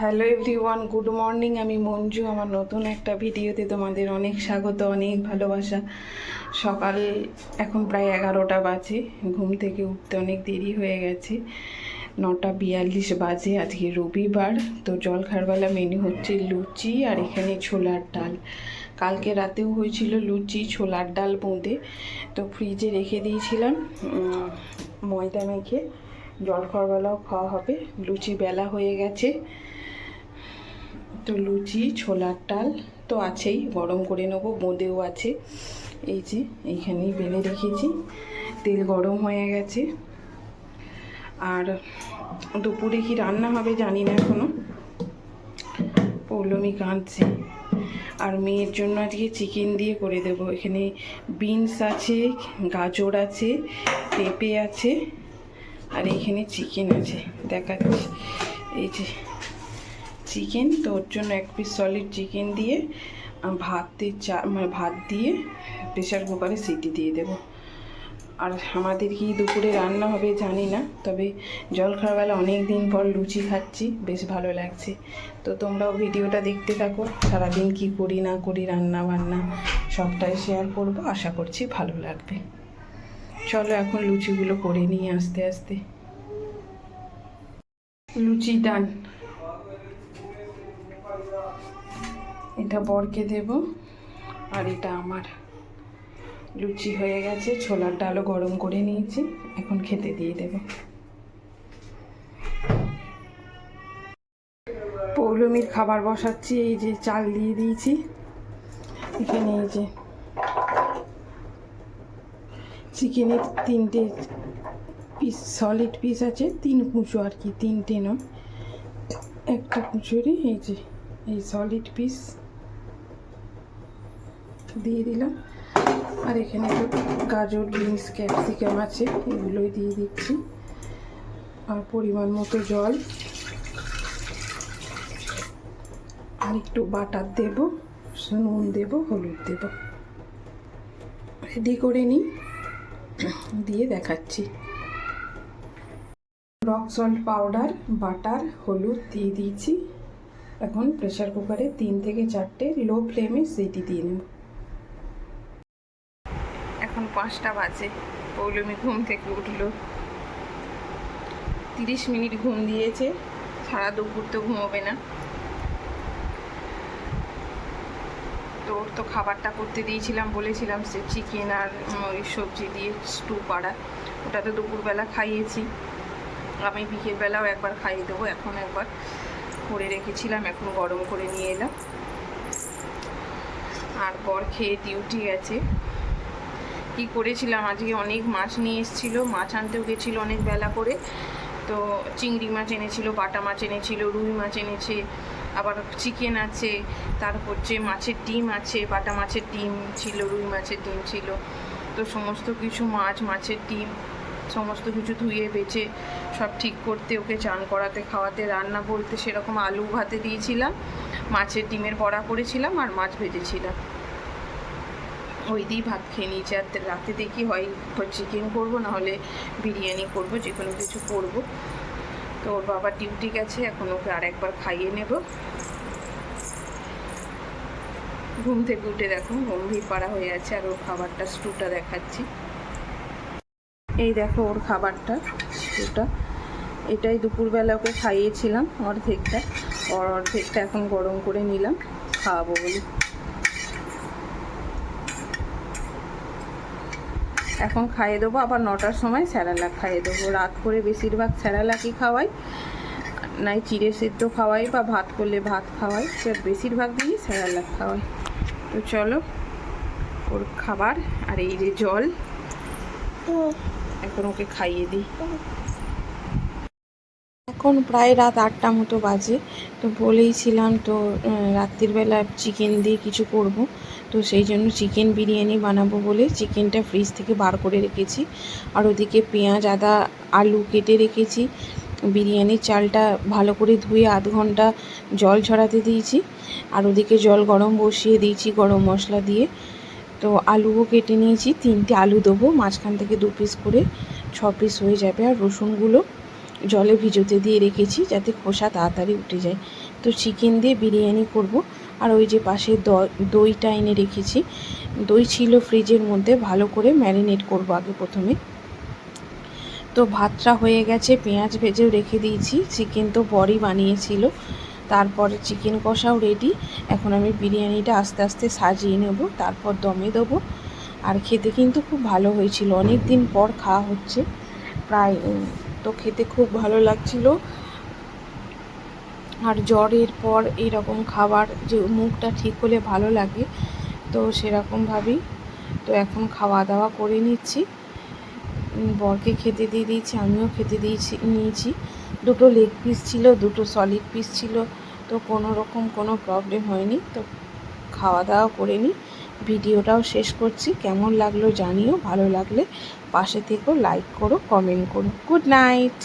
Hello everyone, good morning. আমি মঞ্জু, আমার নতুন একটা ভিডিওতে তোমাদের অনেক স্বাগত, অনেক ভালোবাসা। সকাল এখন প্রায় এগারোটা বাজে, ঘুম থেকে উঠতে অনেক দেরি হয়ে গেছে। নটা বিয়াল্লিশ বাজে আজকে রবিবার, তো জল খারবেলা মেনু হচ্ছে লুচি আর এখানে ছোলার ডাল। কালকে রাতেও হয়েছিল লুচি, ছোলার ডাল বোঁদে। তো ফ্রিজে রেখে দিয়েছিলাম ময়দা মেখে। জল খাওয়াবেলাও খাওয়া হবে। লুচি বেলা হয়ে গেছে। তো লুচি, ছোলার ডাল তো আছেই, গরম করে নেব, বোঁদেও আছে। এই যে, এইখানেই বেলে রেখেছি। তেল গরম হয়ে গেছে। আর দুপুরে কি রান্না হবে জানি না এখনও। পৌলমি কাঁদছে। আর মেয়ের জন্য আজকে চিকেন দিয়ে করে দেবো। এখানে বিনস আছে, গাজর আছে, পেঁপে আছে, আর এখানে চিকেন আছে। দেখাচ্ছি। এই যে চিকেন তো ওর জন্য এক পিস সলিড চিকেন দিয়ে ভাতে চা মানে ভাত দিয়ে প্রেশার কুকারে সিটি দিয়ে দেবো। আর আমাদের কি দুপুরে রান্না হবে জানি না, তবে জল খাওয়াবেলা অনেক দিন পর লুচি খাচ্ছি, বেশ ভালো লাগছে। তো তোমরাও ভিডিওটা দেখতে থাকো, সারাদিন কি করি না করি রান্না বান্না সবটাই শেয়ার করব, আশা করছি ভালো লাগবে। চলো এখন লুচিগুলো করে নিয়ে আস্তে আস্তে। লুচি ডান এটা বরকে দেব। আর এটা আমার লুচি হয়ে গেছে। ছোলার ডালও গরম করে নিয়েছি। এখন খেতে দিয়ে দেব। পৌলমির খাবার বসাচ্ছি। এই যে চাল দিয়ে দিয়েছি। এখানে এই যে চিকেনের তিনটে পিস সলিড পিস আছে। তিন কুচো আর কি, তিনটে নয়। একটা কুচুরি এই যে, এই সলিড পিস দিয়ে দিলাম। আর এখানে একটু গাজর, বিনস, ক্যাপসিকাম আছে, এগুলোই দিয়ে দিচ্ছি। আর পরিমাণ মতো জল। আর একটু বাটার দেব নুন দেব, হলুদ দেব। রেডি করে নিই, দিয়ে দেখাচ্ছি। রক সল্ট পাউডার, বাটার, হলুদ দিয়ে দিয়েছি। এখন প্রেসার কুকারে তিন থেকে চারটে লো ফ্লেমে সিটি দিয়ে নেব। এখন পাঁচটা বাজে। পৌলমি ঘুম থেকে উঠল। তিরিশ মিনিট ঘুম দিয়েছে। সারা দুপুর তো ঘুমোবে না। তো ওর তো খাবারটা করতে দিয়েছিলাম, বলেছিলাম সে চিকেন আর ওই সবজি দিয়ে স্টু পাড়া। ওটা তো দুপুরবেলা খাইয়েছি। আমি বিকেলবেলাও একবার খাইয়ে দেবো, এখন একবার করে রেখেছিলাম, এখন গরম করে নিয়ে এলাম। আর পর খেয়ে ডিউটি গেছে। কি করেছিলাম? আজকে অনেক মাছ নিয়ে এসেছিল। মাছ আনতেও গেছিল অনেক বেলা করে। তো চিংড়ি মাছ এনেছিল, বাটা মাছ এনেছিল, রুই মাছ এনেছে, আবার চিকেন আছে তারপর যে মাছের ডিম আছে, বাটা মাছের ডিম ছিল, রুই মাছের ডিম ছিল। তো সমস্ত কিছু মাছ, মাছের ডিম, সমস্ত কিছু ধুয়ে বেছে সব ঠিক করতে, ওকে চান করাতে, খাওয়াতে, রান্না বলতে সেরকম আলু ভাতে দিয়েছিলাম। মাছের ডিমের বড়া করেছিলাম আর মাছ ভেজেছিলাম। ওই দিয়েই ভাত খেয়ে নিয়েছি। আর রাতে দেখি হয় চিকেন করব, নাহলে বিরিয়ানি করব, যে কোনো কিছু করব। তো ওর বাবা ডিউটি গেছে, এখন ওকে আর একবার খাইয়ে নেব। ঘুম থেকে উঠে দেখো গম্ভীর পাড়া হয়ে আছে, আর ওর খাবারটা, স্টুটা দেখাচ্ছি। এই দেখো ওর খাবারটা, স্টুটা। এটাই দুপুরবেলা ওকে খাইয়েছিলাম, অর্ধেকটা। ওর অর্ধেকটা এখন গরম করে নিলাম, খাওয়াবো বলে। এখন খাইয়ে দেবো আবার নটার সময় স্যারালাক খাইয়ে দেবো। রাত করে বেশিরভাগ স্যারালাকই খাওয়াই নাই চিড়ে সেদ্ধ খাওয়াই বা ভাত করলে ভাত খাওয়াই সে বেশিরভাগ দিনই স্যারালাক খাওয়াই। তো চলো ওর খাবার আর এই যে জল এখন ওকে খাইয়ে দিই। এখন প্রায় রাত আটটা মতো বাজে। তো বলেইছিলাম, তো রাত্রিবেলা চিকেন দিয়ে কিছু করব। তো সেই জন্য চিকেন বিরিয়ানি বানাবো বলে চিকেনটা ফ্রিজ থেকে বার করে রেখেছি। আর ওদিকে পেঁয়াজ, আদা, আলু কেটে রেখেছি। বিরিয়ানির চালটা ভালো করে ধুয়ে আধ ঘণ্টা জল ছড়াতে দিয়েছি। আর ওদিকে জল গরম বসিয়ে দিয়েছি গরম মশলা দিয়ে। তো আলুও কেটে নিয়েছি, তিনটে আলু দেবো। মাঝখান থেকে দু পিস করে ছ পিস হয়ে যাবে। আর রসুনগুলো জলে ভিজোতে দিয়ে রেখেছি যাতে খোসা তাড়াতাড়ি উঠে যায়। তো চিকেন দিয়ে বিরিয়ানি করব। আর ওই যে পাশে দইটা এনে রেখেছি। দই ছিল ফ্রিজের মধ্যে, ভালো করে ম্যারিনেট করব আগে প্রথমে। তো ভাতটা হয়ে গেছে, পেঁয়াজ ভেজেও রেখে দিয়েছি। চিকেন তো বড়ি বানিয়েছিল। তারপরে চিকেন কষাও রেডি এখন আমি বিরিয়ানিটা আস্তে আস্তে সাজিয়ে নেব। তারপর দমে দেবো। আর খেতে কিন্তু খুব ভালো হয়েছিল। অনেক দিন পর খাওয়া হচ্ছে। প্রায় তো খেতে খুব ভালো লাগছিল। আর জ্বরের পর এরকম খাবার যে মুখটা ঠিক হলে ভালো লাগে, তো সেরকমভাবেই তো এখন খাওয়া দাওয়া করে নিচ্ছি। বরকে খেতে দিয়ে দিয়েছি, আমিও খেতে দিয়েছি, নিয়েছি। দুটো লেগ পিস ছিল, দুটো সলিড পিস ছিল, তো কোনো রকম কোনো প্রবলেম হয়নি। তো খাওয়া দাওয়া করে নিই ভিডিওটাও শেষ করছি। কেমন লাগল জানিও, ভালো লাগলে পাশে থেকেও লাইক করো কমেন্ট করো। Good night